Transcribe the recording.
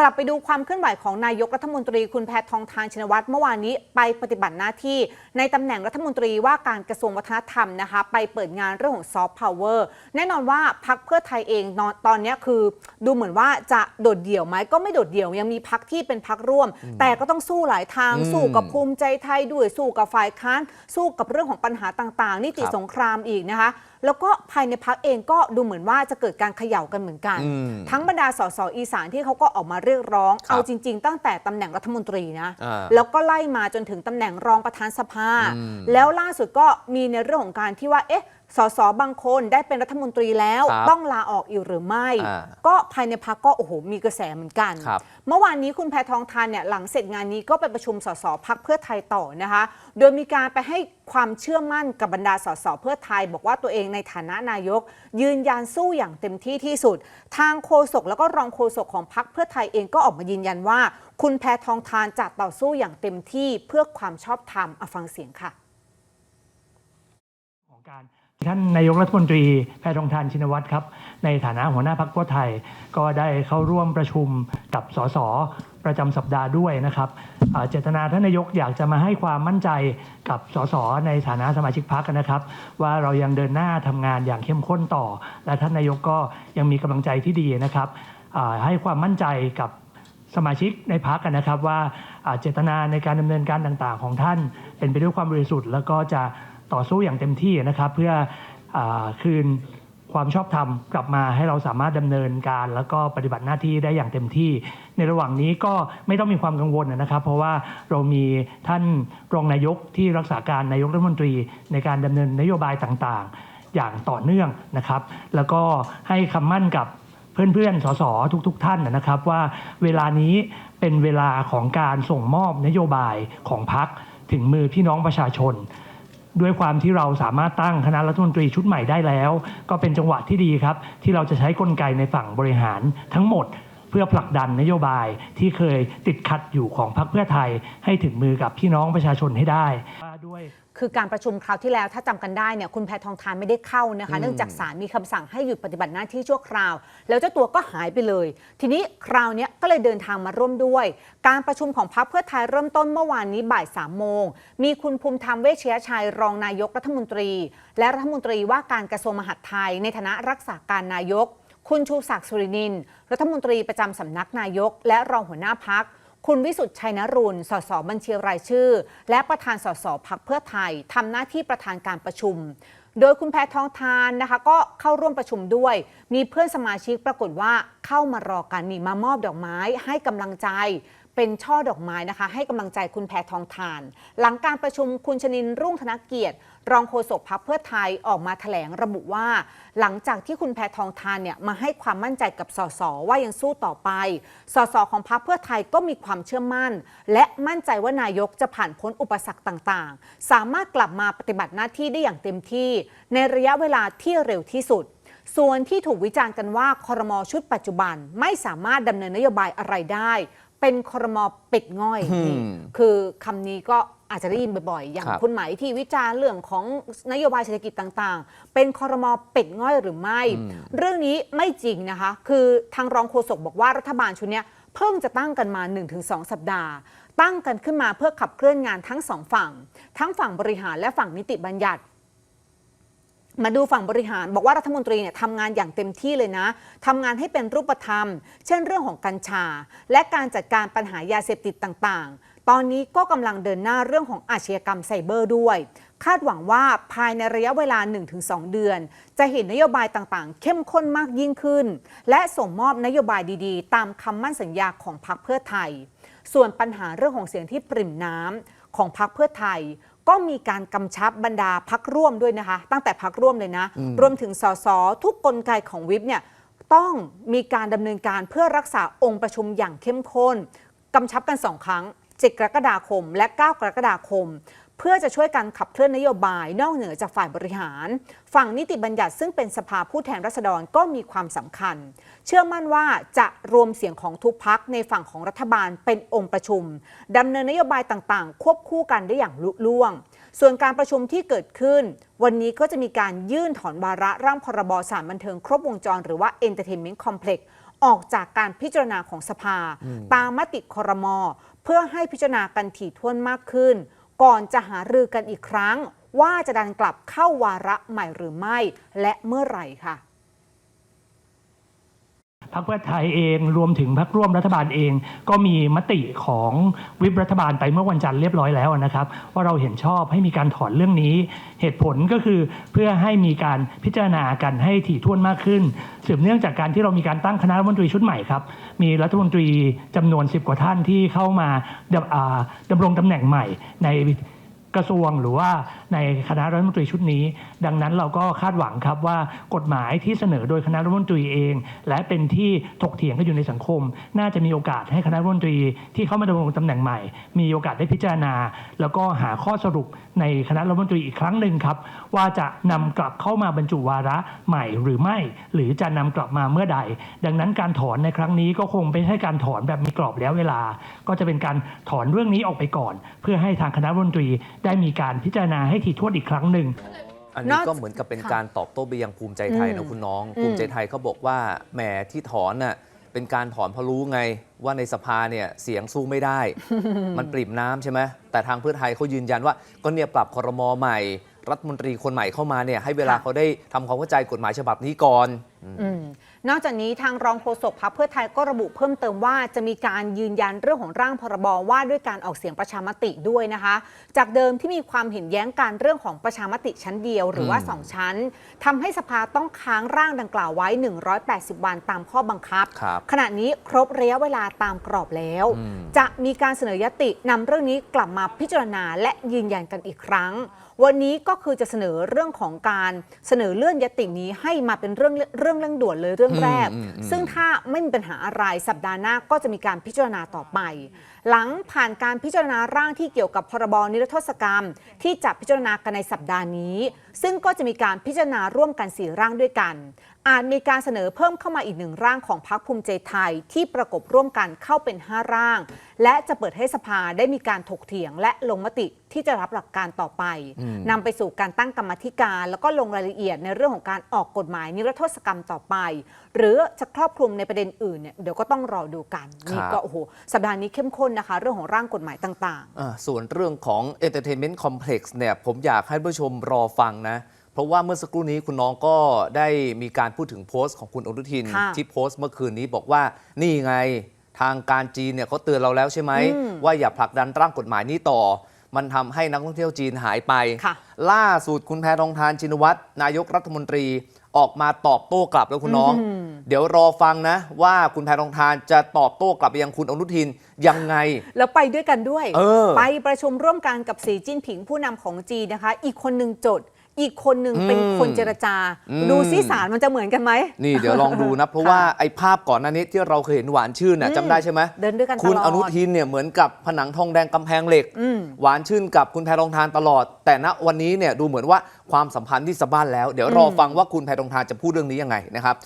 สลับไปดูความเคลื่อนไหวของนายกรัฐมนตรีคุณแพทองทานชินวัตรเมื่อวานนี้ไปปฏิบัติหน้าที่ในตำแหน่งรัฐมนตรีว่าการกระทรวงวัฒนธรรมนะคะ ไปเปิดงานเรื่องของซอฟต์พาวเวอร์แน่นอนว่าพักเพื่อไทยเองนอนตอนนี้คือดูเหมือนว่าจะโดดเดี่ยวไหมก็ไม่โดดเดี่ยวยังมีพักที่เป็นพักร่วม แต่ก็ต้องสู้หลายทางอืมสู้กับภูมิใจไทยด้วยสู้กับฝ่ายค้านสู้กับเรื่องของปัญหาต่าง ๆ นิติครับสงครามอีกนะคะแล้วก็ภายในพักเองก็ดูเหมือนว่าจะเกิดการเขย่ากันเหมือนกันอืมทั้งบรรดาสสอีสานที่เขาก็ออกมาเรียกร้องครับเอาจริง ๆ ตั้งแต่ตำแหน่งรัฐมนตรีนะอ่าแล้วก็ไล่มาจนถึงตำแหน่งรองประธานสภาอืมแล้วล่าสุดก็มีในเรื่องของการที่ว่าเอ๊ะ สสบางคนได้เป็นรัฐมนตรีแล้วครับต้องลาออกอีกหรือไม่ อ่าก็ภายในพักก็โอ้โหมีกระแสเหมือนกัน ครับ เมื่อวานนี้คุณแพทองทานเนี่ยหลังเสร็จงานนี้ก็ไปประชุมสสพักเพื่อไทยต่อนะคะ โดยมีการไปให้ความเชื่อมั่นกับบรรดาสสเพื่อไทย บอกว่าตัวเองในฐานะนายก ยืนยันสู้อย่างเต็มที่ที่สุด ทางโฆษกแล้วก็รองโฆษกของพักเพื่อไทยเองก็ออกมายืนยันว่า คุณแพทองทานจะต่อสู้อย่างเต็มที่เพื่อความชอบธรรมเอาฟังเสียงค่ะ ของการ ท่านนายกรัฐมนตรีแพทองทานชินวัตรครับ ในฐานะหัวหน้าพักเพื่อไทย ก็ได้เข้าร่วมประชุมกับสสประจำสัปดาห์ด้วยนะครับเจตนาท่านนายกอยากจะมาให้ความมั่นใจกับสสในฐานะสมาชิกพักนะครับ ว่าเรายังเดินหน้าทำงานอย่างเข้มข้นต่อ และท่านนายกก็ยังมีกำลังใจที่ดีนะครับให้ความมั่นใจกับสมาชิกในพักกันนะครับว่าอ่าเจตนาในการดำเนินการต่างๆ ของท่านเป็นไปด้วยความบริสุทธิ์แล้วก็จะ ต่อสู้อย่างเต็มที่นะครับ เพื่ออคืนความชอบธรรมกลับมาให้เราสามารถดำเนินการ แล้วก็ปฏิบัติหน้าที่ได้อย่างเต็มที่ ในระหว่างนี้ก็ไม่ต้องมีความกังวลนะครับ เพราะว่าเรามีท่านรองนายกที่รักษาการนายกรัฐมนตรีในการดำเนินนโยบายต่างๆ อย่างต่อเนื่องนะครับ แล้วก็ให้คำมั่นกับเพื่อนๆ สส ทุกๆท่านนะครับว่าเวลานี้เป็นเวลาของการส่งมอบนโยบายของพักถึงมือพี่น้องประชาชน ด้วยความที่เราสามารถตั้งคณะรัฐมนตรีชุดใหม่ได้แล้ว ก็เป็นจังหวะที่ดีครับ ที่เราจะใช้กลไกในฝั่งบริหารทั้งหมดเพื่อผลักดันนโยบายที่เคยติดขัดอยู่ของพรรคเพื่อไทยให้ถึงมือกับพี่น้องประชาชนให้ได้ คือการประชุมคราวที่แล้วถ้าจำกันได้เนี่ยคุณแพทองทานไม่ได้เข้านะคะอืมเนื่องจากศาลมีคำสั่งให้หยุดปฏิบัติหน้าที่ชั่วคราว แล้วเจ้าตัวก็หายไปเลย ทีนี้คราวเนี้ยก็เลยเดินทางมาร่วมด้วย การประชุมของพรรคเพื่อไทยเริ่มต้นเมื่อวานนี้บ่ายสามโมงมีคุณภูมิธรรมเวชยชัยรองนายกรัฐมนตรี และรัฐมนตรีว่าการกระทรวงมหาดไทย ในฐานะรักษาการนายก คุณชูศักดิ์สุรินินรัฐมนตรีประจำสำนักนายก และรองหัวหน้าพัก คุณวิสุทธ์ชัยนรุณสสบัญชีรายชื่อ และประธานสสพักเพื่อไทยทำหน้าที่ประธานการประชุม โดยคุณแพทองทานนะคะก็เข้าร่วมประชุมด้วย มีเพื่อนสมาชิกปรากฏว่าเข้ามารอกันนี่มามอบดอกไม้ให้กำลังใจ เป็นช่อดอกไม้นะคะ ให้กำลังใจคุณแพทองทาน หลังการประชุมคุณชนินรุ่งธนเกียรติ รองโฆษกพักเพื่อไทยออกมาแถลงระบุว่า หลังจากที่คุณแพทองทานเนี่ยมาให้ความมั่นใจกับสสว่ายังสู้ต่อไป สสของพักเพื่อไทยก็มีความเชื่อมั่น และมั่นใจว่านายกจะผ่านพ้นอุปสรรคต่างๆ สามารถกลับมาปฏิบัติหน้าที่ได้อย่างเต็มที่ ในระยะเวลาที่เร็วที่สุดส่วนที่ถูกวิจารณ์กันว่าคอรมอชุดปัจจุบันไม่สามารถดำเนินนโยบายอะไรได้ เป็นคอรมอปิดง่อยอืมนี่คือคำนี้ก็อาจจะได้ยินบ่อยๆ อย่างครับคุณหมายที่วิจารณ์เรื่องของนโยบายเศรษฐกิจต่างๆ เป็นคอรมอปิดง่อยหรือไม่ เรื่องนี้ไม่จริงนะคะ คือทางรองโฆษกบอกว่ารัฐบาลชุดเนี้ยเพิ่งจะตั้งกันมา 1-2 สัปดาห์ ตั้งกันขึ้นมาเพื่อขับเคลื่อนงานทั้งสองฝั่ง ทั้งฝั่งบริหารและฝั่งนิติบัญญัติ มาดูฝั่งบริหารบอกว่ารัฐมนตรีเนี่ยทำงานอย่างเต็มที่เลยนะทำงานให้เป็นรูปธรรม เช่นเรื่องของกัญชา และการจัดการปัญหายาเสพติดต่างๆ ตอนนี้ก็กำลังเดินหน้าเรื่องของอาชญากรรมไซเบอร์ด้วย คาดหวังว่าภายในระยะเวลา 1-2 เดือน จะเห็นนโยบายต่างๆ เข้มข้นมากยิ่งขึ้น และส่งมอบนโยบายดีๆ ตามคำมั่นสัญญาของพรรคเพื่อไทย ส่วนปัญหาเรื่องของเสียงที่ปริ่มน้ำของพรรคเพื่อไทย ก็มีการกำชับบรรดาพักร่วมด้วยนะคะ ตั้งแต่พักร่วมเลยนะ รวมถึงสสทุกกลไกของวิปเนี่ยต้องมีการดำเนินการเพื่อรักษาองค์ประชุมอย่างเข้มข้นกำชับกันสองครั้ง 7 กรกฎาคมและ 9 กรกฎาคม เพื่อจะช่วยกันขับเคลื่อนนโยบายนอกเหนือจากฝ่ายบริหาร ฝั่งนิติบัญญัติซึ่งเป็นสภาผู้แทนราษฎรก็มีความสำคัญ เชื่อมั่นว่าจะรวมเสียงของทุกพักในฝั่งของรัฐบาลเป็นองค์ประชุมดำเนินนโยบายต่างๆ ควบคู่กันได้อย่างลุล่วง ส่วนการประชุมที่เกิดขึ้น วันนี้ก็จะมีการยื่นถอนวาระร่างพรบสารบันเทิงครบวงจร หรือว่า Entertainment Complex ออกจากการพิจารณาของสภา ตามมติครมเพื่อให้พิจารณากันถี่ถ้วนมากขึ้น ก่อนจะหารือกันอีกครั้ง ว่าจะดันกลับเข้าวาระใหม่หรือไม่ และเมื่อไหร่ค่ะ พรรคเพื่อไทยเองรวมถึงพรรคร่วมรัฐบาลเอง ก็มีมติของวิปรัฐบาลไปเมื่อวันจันทร์เรียบร้อยแล้วนะครับ ว่าเราเห็นชอบให้มีการถอนเรื่องนี้ เหตุผลก็คือเพื่อให้มีการพิจารณากันให้ถี่ถ้วนมากขึ้น สืบเนื่องจากการที่เรามีการตั้งคณะรัฐมนตรีชุดใหม่ครับ มีรัฐมนตรีจำนวน 10 กว่าท่านที่เข้ามาดำอ่าดำรงตำแหน่งใหม่ใน กระทรวงหรือว่าในคณะรัฐมนตรีชุดนี้ ดังนั้นเราก็คาดหวังครับว่ากฎหมายที่เสนอโดยคณะรัฐมนตรีเอง และเป็นที่ถกเถียงกันอยู่ในสังคม น่าจะมีโอกาสให้คณะรัฐมนตรีที่เข้ามาดำรงตำแหน่งใหม่ มีโอกาสได้พิจารณา แล้วก็หาข้อสรุปในคณะรัฐมนตรีอีกครั้งหนึ่งครับ ว่าจะนำกลับเข้ามาบรรจุวาระใหม่หรือไม่ หรือจะนำกลับมาเมื่อใด ดังนั้นการถอนในครั้งนี้ก็คงไม่ใช่การถอนแบบมีกรอบแล้วเวลา ก็จะเป็นการถอนเรื่องนี้ออกไปก่อน เพื่อให้ทางคณะรัฐมนตรีได้มีการพิจารณาให้ถี่ถ้วนอีกครั้งหนึ่ง อันนนี้อกก็เหมือนกับเป็นค่ะการตอบโต้ไปยังภูมิใจไทยอืนะมคุณน้องอืมภูมิใจไทยเขาบอกว่าแหมที่ถอนน่ะเป็นการถอนเพราะรู้ไงว่าในสภาเนี่ยเสียงสู้ไม่ได้ มันปริ่มน้ำใช่ไหมแต่ทางเพื่อไทยเขายืนยันว่าก็เนี่ยปรับครมใหม่ รัฐมนตรีคนใหม่เข้ามาเนี่ยให้เวลาค่ะเขาได้ทำความเข้าใจกฎหมายฉบับนี้ก่อน อืม นอกจากนี้ทางรองโฆษกพรรคเพื่อไทยก็ระบุเพิ่มเติมว่าจะมีการยืนยันเรื่องของร่างพรบว่าด้วยการออกเสียงประชามติด้วยนะคะ จากเดิมที่มีความเห็นแย้งการเรื่องของประชามติชั้นเดียวหรือว่าอืม2ชั้นทำให้สภาต้องค้างร่างดังกล่าวไว้ 180 วันตามข้อบังคับครับขณะนี้ครบระยะเวลาตามกรอบแล้วอืมจะมีการเสนอยตินำเรื่องนี้กลับมาพิจารณาและยืนยันกันอีกครั้ง วันนี้ก็คือจะเสนอเรื่องของการเสนอเลื่อนยตินี้ให้มาเป็นเรื่องเรื่องเร่งด่วนเลยเรื่องแรกอืมอืมซึ่งถ้าไม่มีปัญหาอะไรสัปดาห์หน้าก็จะมีการพิจารณาต่อไป หลังผ่านการพิจารณาร่างที่เกี่ยวกับพรบนิรโทษกรรม ที่จะพิจารณากันในสัปดาห์นี้ ซึ่งก็จะมีการพิจารณาร่วมกันสี่ร่างด้วยกัน อาจมีการเสนอเพิ่มเข้ามาอีกหนึ่งร่างของพรรคภูมิใจไทยที่ประกบร่วมกันเข้าเป็น 5 ร่าง และจะเปิดให้สภาได้มีการถกเถียงและลงมติที่จะรับหลักการต่อไปอืมนำไปสู่การตั้งกรรมาธิการ แล้วก็ลงรายละเอียดในเรื่องของการออกกฎหมายนิรโทษกรรมต่อไป หรือจะครอบคลุมในประเด็นอื่นเนี่ยเดี๋ยวก็ต้องรอดูกันนี่ก็โอ้โหสัปดาห์นี้เข้มข้นนะคะ เรื่องของร่างกฎหมายต่างอ่าส่วนเรื่องของ Entertainment Complex เนี่ยผมอยากให้ผู้ชมรอฟังนะเพราะว่าเมื่อสักครู่นี้คุณน้องก็ได้มีการพูดถึงโพสต์ของคุณอนุทิน ค่ะที่โพสต์เมื่อคืนนี้บอกว่านี่ไงทางการจีนเนี่ยเขาเตือนเราแล้วใช่ไหม อืมว่าอย่าผลักดันร่างกฎหมายนี้ต่อ มันทำให้นักท่องเที่ยวจีนหายไป ค่ะ ล่าสุดคุณแพทองทานชินวัตรนายกรัฐมนตรีออกมาตอบโต้กลับแล้วคุณน้องอืมเดี๋ยวรอฟังนะ ว่าคุณแพทองทานจะตอบโต้กลับไปยังคุณอนุทินยังไงๆแล้วไปด้วยกันด้วย เออ ไปประชุมร่วมกันกับสีจิ้นผิงผู้นำของจีนนะคะ อีกคนหนึ่งจด อีกคนหนึ่งเป็นอืมคนเจรจาอืมดูซิสารมันจะเหมือนกันไหมนี่เดี๋ยวลองดูนะ เพราะว่าไอ้ภาพก่อนหน้านี้ที่เราเคยเห็นหวานชื่นน่ะอืมจำได้ใช่ไหมเดินด้วยกันตลอดคุณอนุทินเนี่ยเหมือนกับผนังทองแดงกำแพงเหล็กอืมหวานชื่นกับคุณแพรทองทานตลอด แต่ณวันนี้เนี่ยดูเหมือนว่าความสัมพันธ์ที่สะบ้านแล้ว เดี๋ยวรอฟังว่าคุณแพรทองทานจะพูดเรื่องนี้ยังไงนะครับ